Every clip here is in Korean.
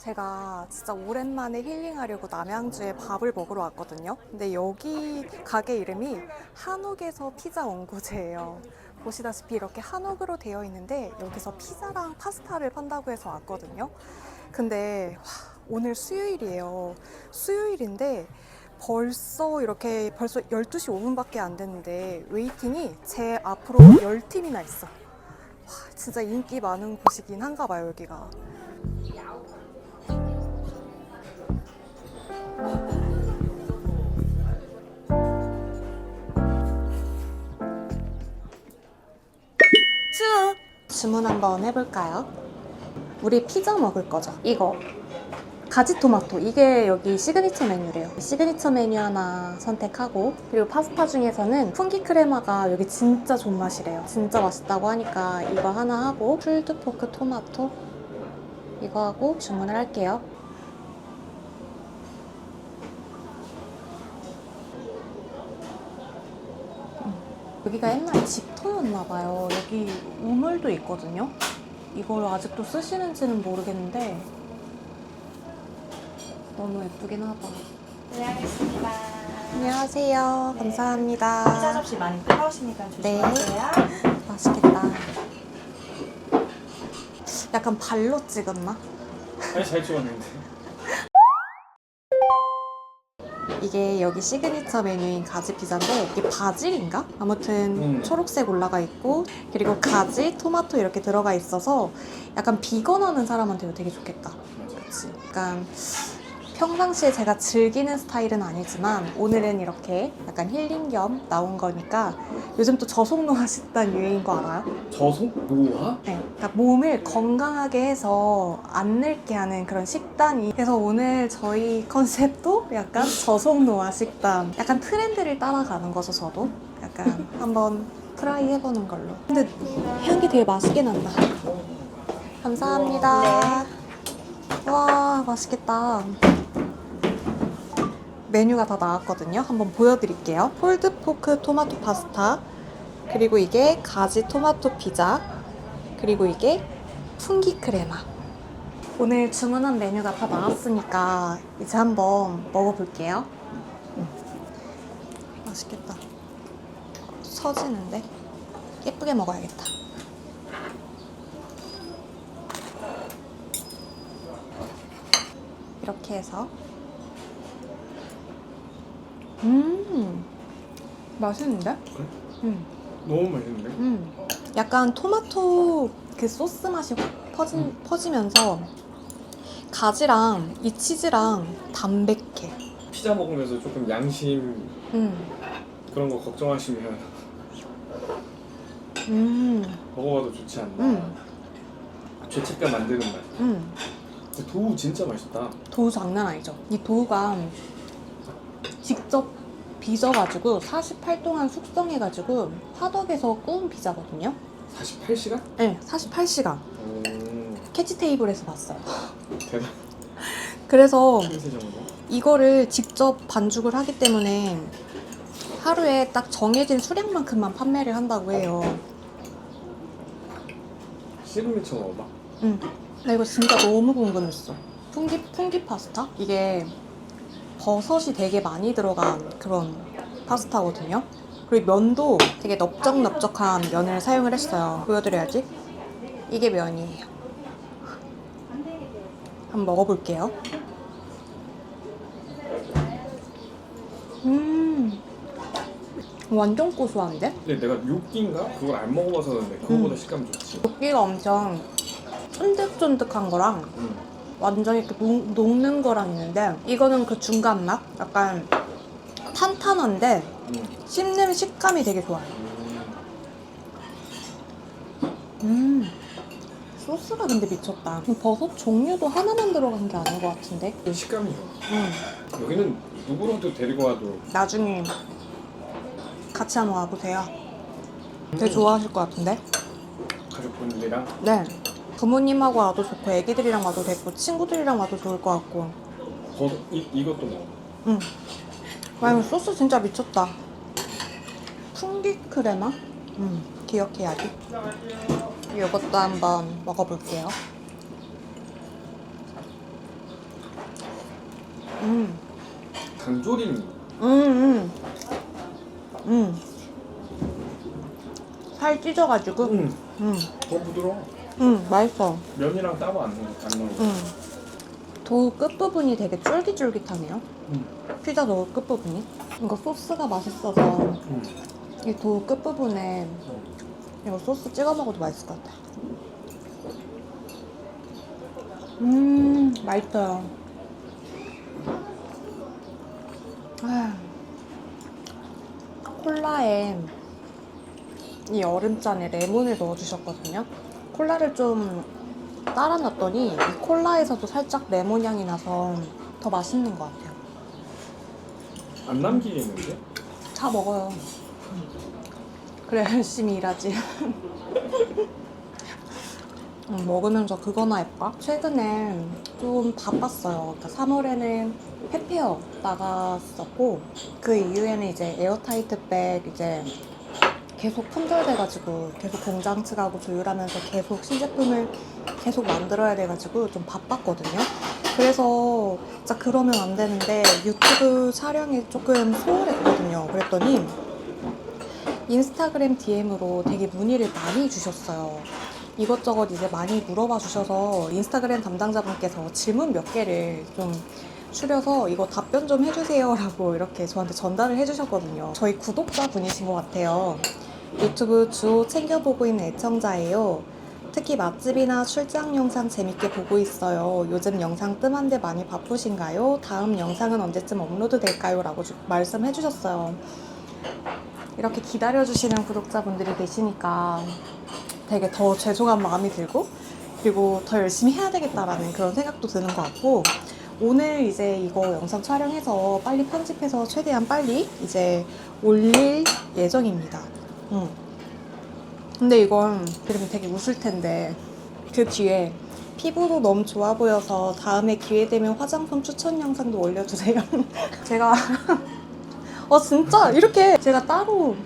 제가 진짜 오랜만에 힐링하려고 남양주에 밥을 먹으러 왔거든요. 근데 여기 가게 이름이 한옥에서 피자 원고제예요. 보시다시피 이렇게 한옥으로 되어 있는데 여기서 피자랑 파스타를 판다고 해서 왔거든요. 근데 와, 오늘 수요일이에요. 수요일인데 벌써 이렇게 벌써 12시 5분밖에 안 됐는데 웨이팅이 제 앞으로 10팀이나 있어. 와, 진짜 인기 많은 곳이긴 한가 봐요, 여기가. 주문 한번 해볼까요? 우리 피자 먹을 거죠? 이거. 가지 토마토. 이게 여기 시그니처 메뉴래요. 시그니처 메뉴 하나 선택하고, 그리고 파스타 중에서는 풍기 크레마가 여기 진짜 존맛이래요. 진짜 맛있다고 하니까 이거 하나 하고, 풀드 포크 토마토. 이거 하고 주문을 할게요. 여기가 옛날에 집터였나 봐요. 여기 우물도 있거든요. 이걸 아직도 쓰시는지는 모르겠는데 너무 예쁘긴 하다. 네, 알겠습니다. 안녕하세요. 네. 감사합니다. 피자 접시 많이 뜨거우시니까 네. 조심하세요. 맛있겠다. 약간 발로 찍었나? 아니 잘 찍었는데 이게 여기 시그니처 메뉴인 가지 피자인데 이게 바질인가? 아무튼 음. 초록색 올라가 있고 그리고 가지, 토마토 이렇게 들어가 있어서 약간 비건하는 사람한테도 되게 좋겠다. 그치? 약간 평상시에 제가 즐기는 스타일은 아니지만 오늘은 이렇게 약간 힐링 겸 나온 거니까 요즘 또 저속노화 식단 유행인 거 알아요? 저속 노화? 네, 그러니까 몸을 건강하게 해서 안 늙게 하는 그런 식단이 그래서 오늘 저희 컨셉도 약간 저속노화 식단. 약간 트렌드를 따라가는 거죠 저도. 약간 한번 트라이 해보는 걸로. 근데 향기 되게 맛있게 난다. 감사합니다. 와 맛있겠다 메뉴가 다 나왔거든요 한번 보여드릴게요 폴드 포크 토마토 파스타 그리고 이게 가지 토마토 피자 그리고 이게 풍기 크레마. 오늘 주문한 메뉴가 다 나왔으니까 이제 한번 먹어볼게요. 음. 맛있겠다. 서지는데 예쁘게 먹어야겠다. 이렇게 해서 음 맛있는데? 그래? 음. 너무 맛있는데? 음, 약간 토마토 그 소스 맛이 확 퍼지, 음. 퍼지면서 가지랑 이 치즈랑 담백해. 피자 먹으면서 조금 양심 음, 그런 거 걱정하시면 음, 먹어봐도 좋지 않나 음, 죄책감 만드는 맛 음. 도우 진짜 맛있다 도우 장난 아니죠? 이 도우가 직접 빚어가지고 48 동안 숙성해가지고 화덕에서 구운 피자거든요. 48시간? 네, 48시간. 오 캐치 테이블에서 봤어요. 대단 그래서 정도? 이거를 직접 반죽을 하기 때문에 하루에 딱 정해진 수량만큼만 판매를 한다고 해요. 시그니처 먹어봐 응. 나 이거 진짜 너무 궁금했어. 풍기 풍기 파스타? 이게 버섯이 되게 많이 들어간 그런 파스타거든요. 그리고 면도 되게 넓적넓적한 면을 사용을 했어요. 보여드려야지. 이게 면이에요. 한번 먹어볼게요. 음, 완전 고소한데? 근데 내가 요끼인가? 그걸 안 먹어봐서 그런데 그거보다 식감이 좋지 고기가 엄청 쫀득쫀득한 거랑 음. 완전 이렇게 녹, 녹는 거랑 있는데 이거는 그 중간 맛? 약간 탄탄한데 음. 씹는 식감이 되게 좋아요. 음. 음 소스가 근데 미쳤다. 버섯 종류도 하나만 들어간 게 아닌 것 같은데. 식감이 좋아 음 여기는 누구라도 데리고 와도 나중에 같이 한번 와보세요. 되게 음. 좋아하실 것 같은데. 가족분들이랑 네. 부모님하고 와도 좋고 애기들이랑 와도 되고 친구들이랑 와도 좋을 것 같고 거, 이, 이것도 먹어 응. 와 소스 진짜 미쳤다 풍기 크레마? 응 기억해야지 이것도 한번 먹어볼게요 음. 강조림. 음, 음. 음. 살 찢어가지고. 음. 음. 더 부드러워. 음, 맛있어. 면이랑 따로 안 넣어. 음. 도우 끝부분이 되게 쫄깃쫄깃하네요. 음. 피자 도우 끝부분이. 이거 소스가 맛있어서 음. 이 도우 끝부분에 이거 소스 찍어 먹어도 맛있을 것 같아. 음, 맛있어요. 아, 콜라에 이 얼음잔에 레몬을 넣어주셨거든요. 콜라를 좀 따라 놨더니 이 콜라에서도 살짝 레몬 향이 나서 더 맛있는 것 같아요. 안 남기겠는데? 다 먹어요. 그래 열심히 일하지. 음, 먹으면서 그거나 할까? 최근에 좀 바빴어요. 그러니까 3월에는 페페어 나갔었고 그 이후에는 이제 에어타이트 백 이제 계속 품절돼가지고 계속 공장 측하고 조율하면서 계속 신제품을 계속 만들어야 돼가지고 좀 바빴거든요. 그래서 진짜 그러면 안 되는데 유튜브 촬영이 조금 소홀했거든요. 그랬더니 인스타그램 DM으로 되게 문의를 많이 주셨어요. 이것저것 이제 많이 물어봐 주셔서 인스타그램 담당자분께서 질문 몇 개를 좀 추려서 이거 답변 좀 해주세요 라고 이렇게 저한테 전달을 해주셨거든요. 저희 구독자 분이신 것 같아요. 유튜브 주호 챙겨보고 있는 애청자예요. 특히 맛집이나 출장 영상 재밌게 보고 있어요. 요즘 영상 뜸한데 많이 바쁘신가요? 다음 영상은 언제쯤 업로드 될까요? 라고 주- 말씀해 주셨어요. 이렇게 기다려주시는 구독자분들이 계시니까 되게 더 죄송한 마음이 들고 그리고 더 열심히 해야 되겠다라는 그런 생각도 드는 것 같고 오늘 이제 이거 영상 촬영해서 빨리 편집해서 최대한 빨리 이제 올릴 예정입니다. 음. 근데 이건 그러면 되게 웃을 텐데 그 뒤에 피부도 너무 좋아 보여서 다음에 기회 되면 화장품 추천 영상도 올려주세요. 제가 어 진짜 이렇게 제가 따로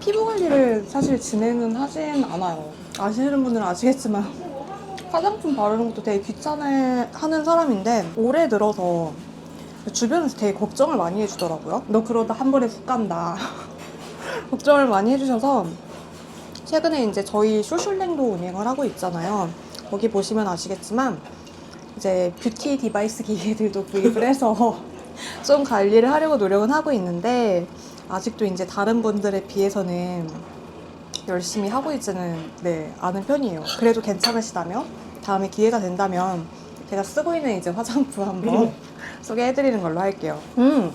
피부 관리를 사실 진행은 하진 않아요. 아시는 분들은 아시겠지만 화장품 바르는 것도 되게 귀찮아 하는 사람인데 올해 들어서 주변에서 되게 걱정을 많이 해주더라고요. 너 그러다 한 번에 훅 간다. 걱정을 많이 해주셔서 최근에 이제 저희 쇼슐랭도 운행을 하고 있잖아요. 거기 보시면 아시겠지만 이제 뷰티 디바이스 기계들도 구입을 해서 좀 관리를 하려고 노력은 하고 있는데 아직도 이제 다른 분들에 비해서는 열심히 하고 있지는 네, 않은 편이에요. 그래도 괜찮으시다면 다음에 기회가 된다면 제가 쓰고 있는 이제 화장품 한번 소개해드리는 걸로 할게요. 음,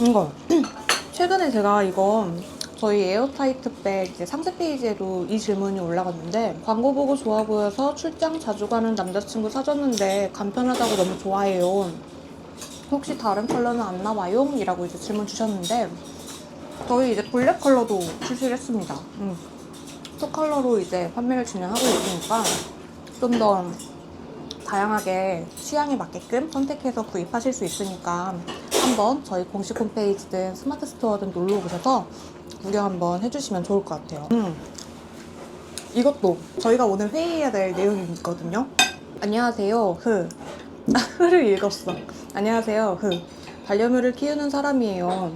이거 최근에 제가 이거 저희 에어타이트 백 이제 상세 페이지에도 이 질문이 올라갔는데 광고 보고 좋아 보여서 출장 자주 가는 남자친구 사줬는데 간편하다고 너무 좋아해요. 혹시 다른 컬러는 안 나와요? 이라고 이제 질문 주셨는데 저희 이제 블랙 컬러도 출시를 했습니다. 음. 투 컬러로 이제 판매를 진행하고 있으니까 좀 더 다양하게 취향에 맞게끔 선택해서 구입하실 수 있으니까 한번 저희 공식 홈페이지든 스마트 스토어든 놀러 오셔서 구경 한번 해주시면 좋을 것 같아요. 음. 이것도 저희가 오늘 회의해야 될 내용이 있거든요. 안녕하세요. 흐. 아, 흐를 읽었어. 안녕하세요. 흐. 반려묘를 키우는 사람이에요.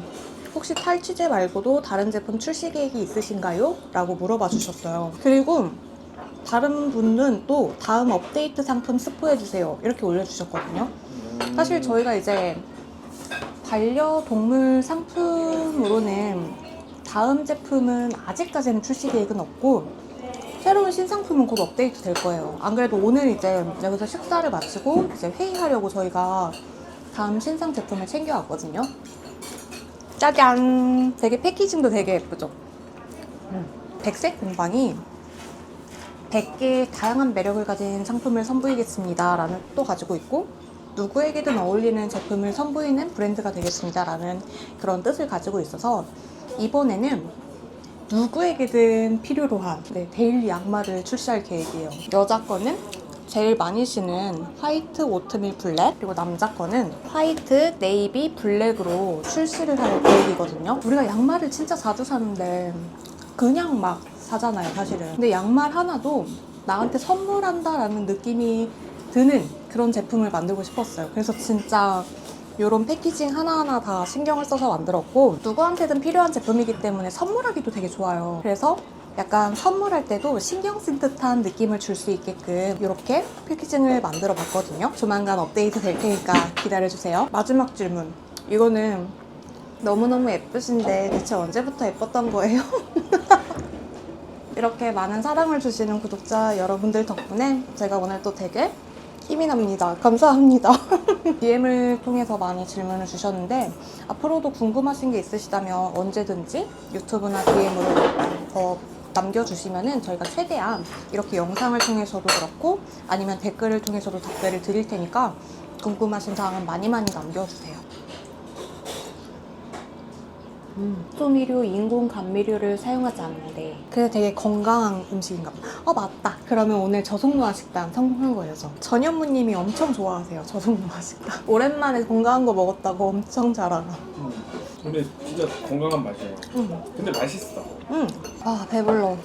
혹시 탈취제 말고도 다른 제품 출시 계획이 있으신가요? 라고 물어봐 주셨어요. 그리고 다른 분은 또 다음 업데이트 상품 스포해 주세요. 이렇게 올려주셨거든요. 사실 저희가 이제 반려동물 상품으로는 다음 제품은 아직까지는 출시 계획은 없고 새로운 신상품은 곧 업데이트 될 거예요. 안 그래도 오늘 이제 여기서 식사를 마치고 이제 회의하려고 저희가 다음 신상 제품을 챙겨왔거든요. 짜잔! 되게 패키징도 되게 예쁘죠? 음. 백색 공방이 100개의 다양한 매력을 가진 상품을 선보이겠습니다. 라는 뜻도 가지고 있고, 누구에게든 어울리는 제품을 선보이는 브랜드가 되겠습니다. 라는 그런 뜻을 가지고 있어서, 이번에는 누구에게든 필요로 한 네, 데일리 양말을 출시할 계획이에요. 여자 거는 제일 많이 신은 화이트 오트밀 블랙 그리고 남자 거는 화이트 네이비 블랙으로 출시를 할 계획이거든요. 우리가 양말을 진짜 자주 사는데 그냥 막 사잖아요, 사실은. 근데 양말 하나도 나한테 선물한다라는 느낌이 드는 그런 제품을 만들고 싶었어요. 그래서 진짜 이런 패키징 하나하나 다 신경을 써서 만들었고 누구한테든 필요한 제품이기 때문에 선물하기도 되게 좋아요. 그래서 약간 선물할 때도 신경 쓴 듯한 느낌을 줄 수 있게끔 이렇게 패키징을 만들어 봤거든요. 조만간 업데이트 될 테니까 기다려주세요. 마지막 질문. 이거는 너무너무 예쁘신데 대체 언제부터 예뻤던 거예요? 이렇게 많은 사랑을 주시는 구독자 여러분들 덕분에 제가 오늘 또 되게 힘이 납니다. 감사합니다. DM을 통해서 많이 질문을 주셨는데 앞으로도 궁금하신 게 있으시다면 언제든지 유튜브나 DM으로 더 남겨주시면은 저희가 최대한 이렇게 영상을 통해서도 그렇고 아니면 댓글을 통해서도 답변을 드릴 테니까 궁금하신 사항은 많이 많이 남겨주세요. 음, 조미료, 인공 감미료를 사용하지 않는데 그게 되게 건강한 음식인가 봐. 어 맞다. 그러면 오늘 저속노화 식단 성공한 거예요. 저. 전현무님이 엄청 좋아하세요. 저속노화 식단. 오랜만에 건강한 거 먹었다고 엄청 잘 알아. 음. 근데 진짜 건강한 맛이에요. 응. 근데 맛있어. 응. 아 배불러.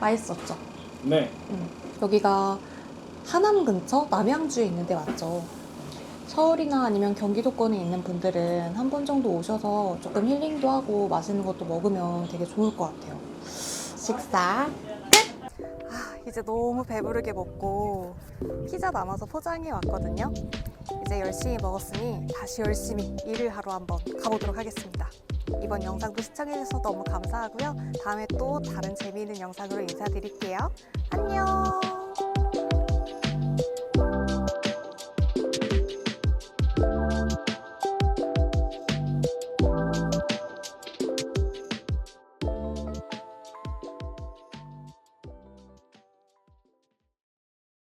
맛있었죠. 네. 응. 여기가 하남 근처 남양주에 있는데 맞죠? 서울이나 아니면 경기도권에 있는 분들은 한 번 정도 오셔서 조금 힐링도 하고 맛있는 것도 먹으면 되게 좋을 것 같아요. 식사 이제 너무 배부르게 먹고 피자 남아서 포장해 왔거든요. 이제 열심히 먹었으니 다시 열심히 일을 하러 한번 가보도록 하겠습니다. 이번 영상도 시청해주셔서 너무 감사하고요. 다음에 또 다른 재미있는 영상으로 인사드릴게요. 안녕!